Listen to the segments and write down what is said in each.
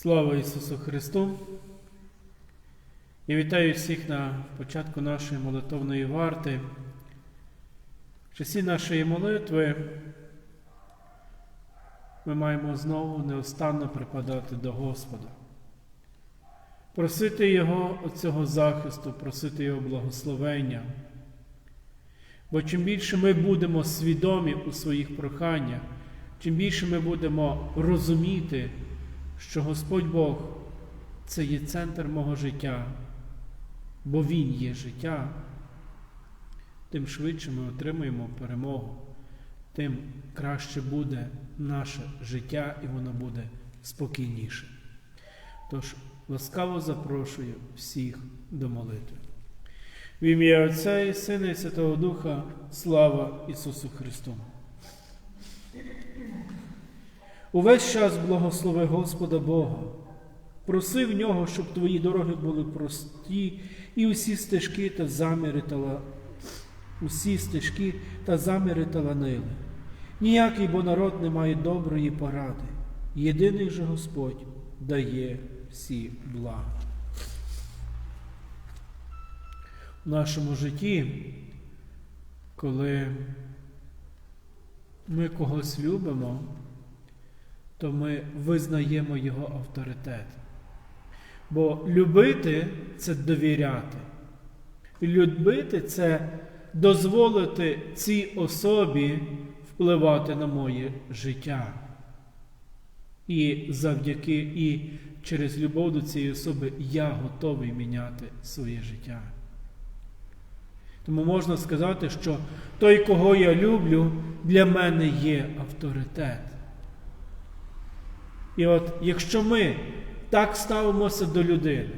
Слава Ісусу Христу! Я вітаю всіх на початку нашої молитовної варти. В часі нашої молитви ми маємо знову неостанно припадати до Господа, просити Його оцього захисту, просити Його благословення. Бо чим більше ми будемо свідомі у своїх проханнях, чим більше ми будемо розуміти, що Господь Бог це є центр мого життя, бо Він є життя, тим швидше ми отримаємо перемогу, тим краще буде наше життя і воно буде спокійніше. Тож ласкаво запрошую всіх до молитви. В ім'я Отця і Сина і Святого Духа, слава Ісусу Христу! Увесь час благослови Господа Бога. Проси в нього, щоб твої дороги були прості, і усі стежки та заміри та усі стежки та заміри таланили. Ніякий бо народ не має доброї поради. Єдиний же Господь дає всі блага. В нашому житті, коли ми когось любимо, то ми визнаємо його авторитет. Бо любити це довіряти. Любити це дозволити цій особі впливати на моє життя. І завдяки і через любов до цієї особи я готовий міняти своє життя. Тому можна сказати, що той, кого я люблю, для мене є авторитет. І от якщо ми так ставимося до людини,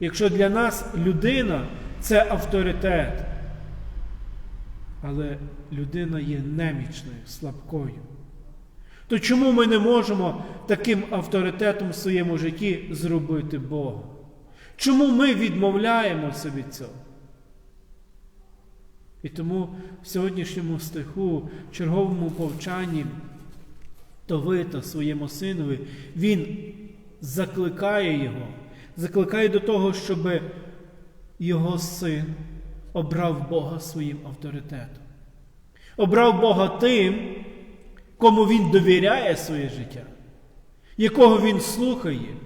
якщо для нас людина це авторитет, але людина є немічною, слабкою, то чому ми не можемо таким авторитетом в своєму житті зробити Бога? Чому ми відмовляємося від цього? І тому в сьогоднішньому стиху, черговому повчанні Товита своєму синові, він закликає його, закликає до того, щоб його син обрав Бога своїм авторитетом. Обрав Бога тим, кому він довіряє своє життя, якого він слухає.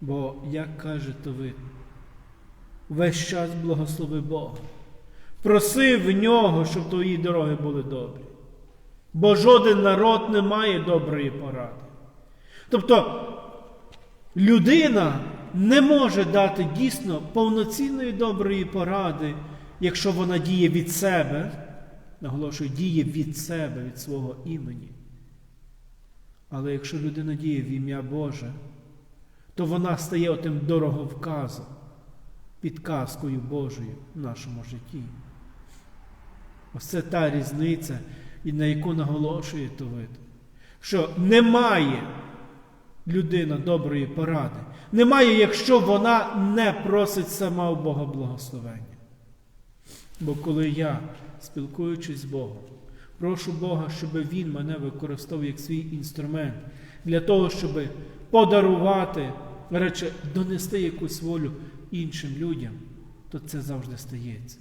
Бо, як каже Товит, весь час благослови Бога. Проси в нього, щоб твої дороги були добрі. Бо жоден народ не має доброї поради. Тобто людина не може дати дійсно повноцінної доброї поради, якщо вона діє від себе, наголошую, діє від себе, від свого імені. Але якщо людина діє в ім'я Боже, то вона стає отим дороговказом, підказкою Божою в нашому житті. Ось це та різниця, і на яку наголошує Товит, що немає людина доброї поради, немає, якщо вона не просить сама у Бога благословення. Бо коли я, спілкуючись з Богом, прошу Бога, щоб Він мене використовував як свій інструмент для того, щоб подарувати, рече, донести якусь волю іншим людям, то це завжди стається.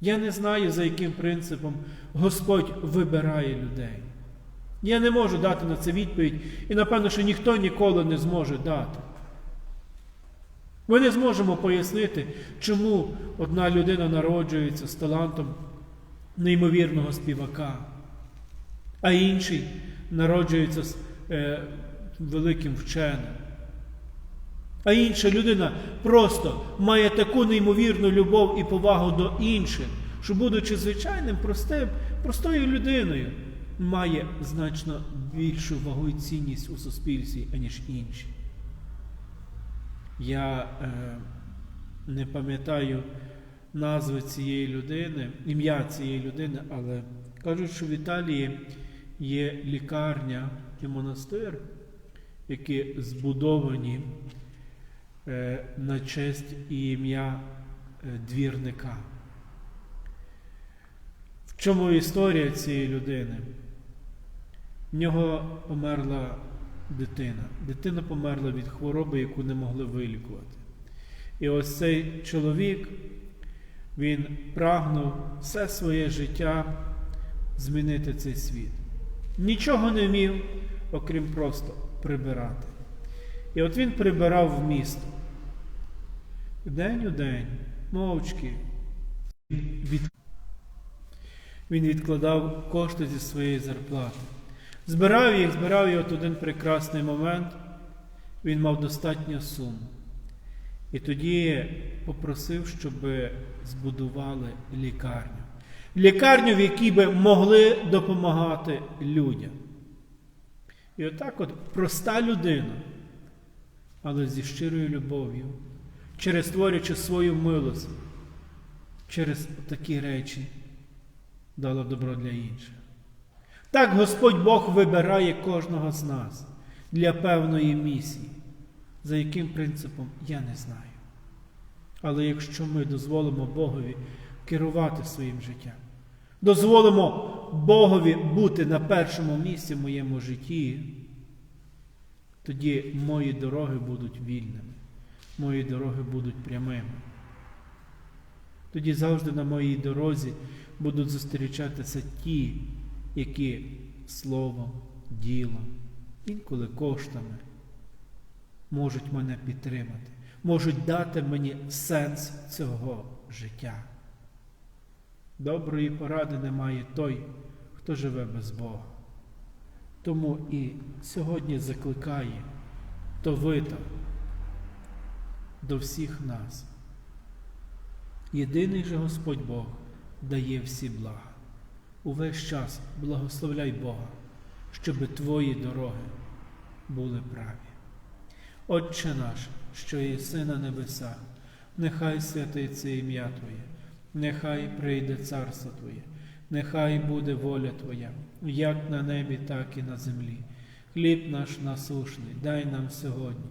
Я не знаю, за яким принципом Господь вибирає людей. Я не можу дати на це відповідь, і напевно, що ніхто ніколи не зможе дати. Ми не зможемо пояснити, чому одна людина народжується з талантом неймовірного співака, а інший народжується з е, великим вченим. А інша людина просто має таку неймовірну любов і повагу до інших, що, будучи звичайним, простим, простою людиною, має значно більшу вагу і цінність у суспільстві, аніж інші. Я е, не пам'ятаю назви цієї людини, ім'я цієї людини, але кажуть, що в Італії є лікарня і монастир, які збудовані на честь і ім'я двірника. В чому історія цієї людини? В нього померла дитина. Дитина померла від хвороби, яку не могли вилікувати. І ось цей чоловік, він прагнув все своє життя змінити цей світ. Нічого не вмів, окрім просто прибирати. І от він прибирав в місто. День у день, мовчки, він відкладав кошти зі своєї зарплати. Збирав їх, збирав от один прекрасний момент він мав достатню суму. І тоді попросив, щоб збудували лікарню. Лікарню, в якій би могли допомагати людям. І отак от проста людина, але зі щирою любов'ю, через творячи свою милость, через такі речі дала добро для інших. Так Господь Бог вибирає кожного з нас для певної місії. За яким принципом, я не знаю. Але якщо ми дозволимо Богові керувати своїм життям, дозволимо Богові бути на першому місці в моєму житті, тоді мої дороги будуть вільними, мої дороги будуть прямими. Тоді завжди на моїй дорозі будуть зустрічатися ті, які словом, ділом, інколи коштами можуть мене підтримати, можуть дати мені сенс цього життя. Доброї поради немає той, хто живе без Бога. Тому і сьогодні закликає Товита до всіх нас. Єдиний же Господь Бог дає всі блага. Увесь час благословляй Бога, щоб твої дороги були праві. Отче наш, що єси на небесах, нехай святиться ім'я Твоє, нехай прийде царство Твоє, нехай буде воля Твоя, як на небі, так і на землі. Хліб наш насушний, дай нам сьогодні,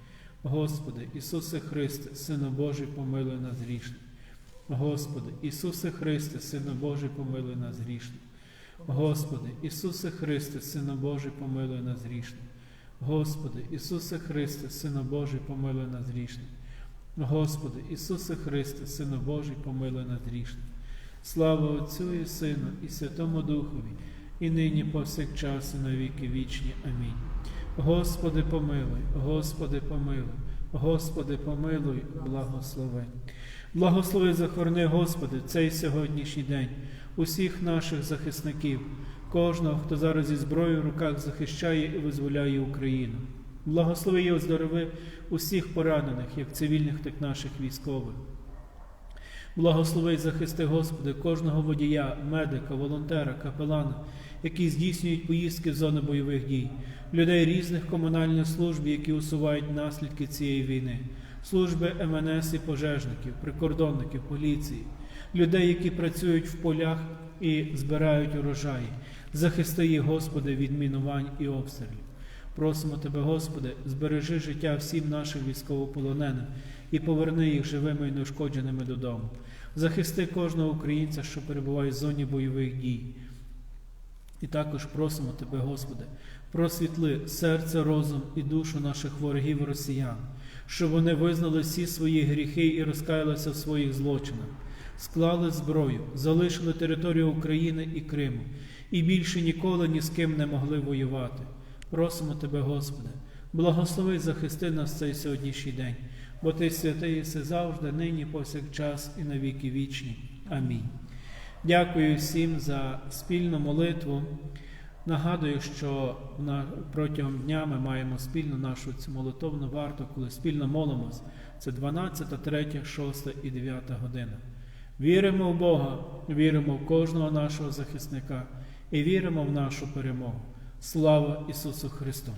Господи, Ісусе Христе, Сина Божий, помилуй нас грішних. Господи, Ісусе Христе, Сина Божий, помилуй нас грішних. Господи, Ісусе Христе, Сина Божий, помилуй нас грішних. Господи, Ісусе Христе, Сина Божий, помилуй нас грішних. Господи, Ісусе Христе, Сина Божий, помилуй нас грішних. Слава Отцю і Сину, і Святому Духові, і нині повсякчас, і на віки вічні. Амінь. Господи, помилуй, Господи, помилуй, Господи, помилуй, благослови. Благослови захорони, Господи, цей сьогоднішній день, усіх наших захисників, кожного, хто зараз зі зброєю в руках захищає і визволяє Україну. Благослови і оздорови усіх поранених, як цивільних, так і наших військових. Благослови і захисти, Господи, кожного водія, медика, волонтера, капелана, які здійснюють поїздки в зони бойових дій, людей різних комунальних служб, які усувають наслідки цієї війни, служби МНС і пожежників, прикордонників, поліції, людей, які працюють в полях і збирають урожаї. Захисти їх, Господи, від мінувань і обстрілів. Просимо Тебе, Господи, збережи життя всім нашим військовополоненим і поверни їх живими і неушкодженими додому. Захисти кожного українця, що перебуває в зоні бойових дій. І також просимо Тебе, Господи, просвітли серце, розум і душу наших ворогів росіян, щоб вони визнали всі свої гріхи і розкаялися в своїх злочинах, склали зброю, залишили територію України і Криму, і більше ніколи ні з ким не могли воювати. Просимо Тебе, Господи, благослови захисти нас цей сьогоднішній день, бо Ти святий єси завжди, нині, повсякчас і на віки вічні. Амінь. Дякую всім за спільну молитву. Нагадую, що протягом дня ми маємо спільну нашу цю молитовну варту, коли спільно молимось. Це 12, 3, 6 і 9 година. Віримо в Бога, віримо в кожного нашого захисника і віримо в нашу перемогу. Слава Ісусу Христу!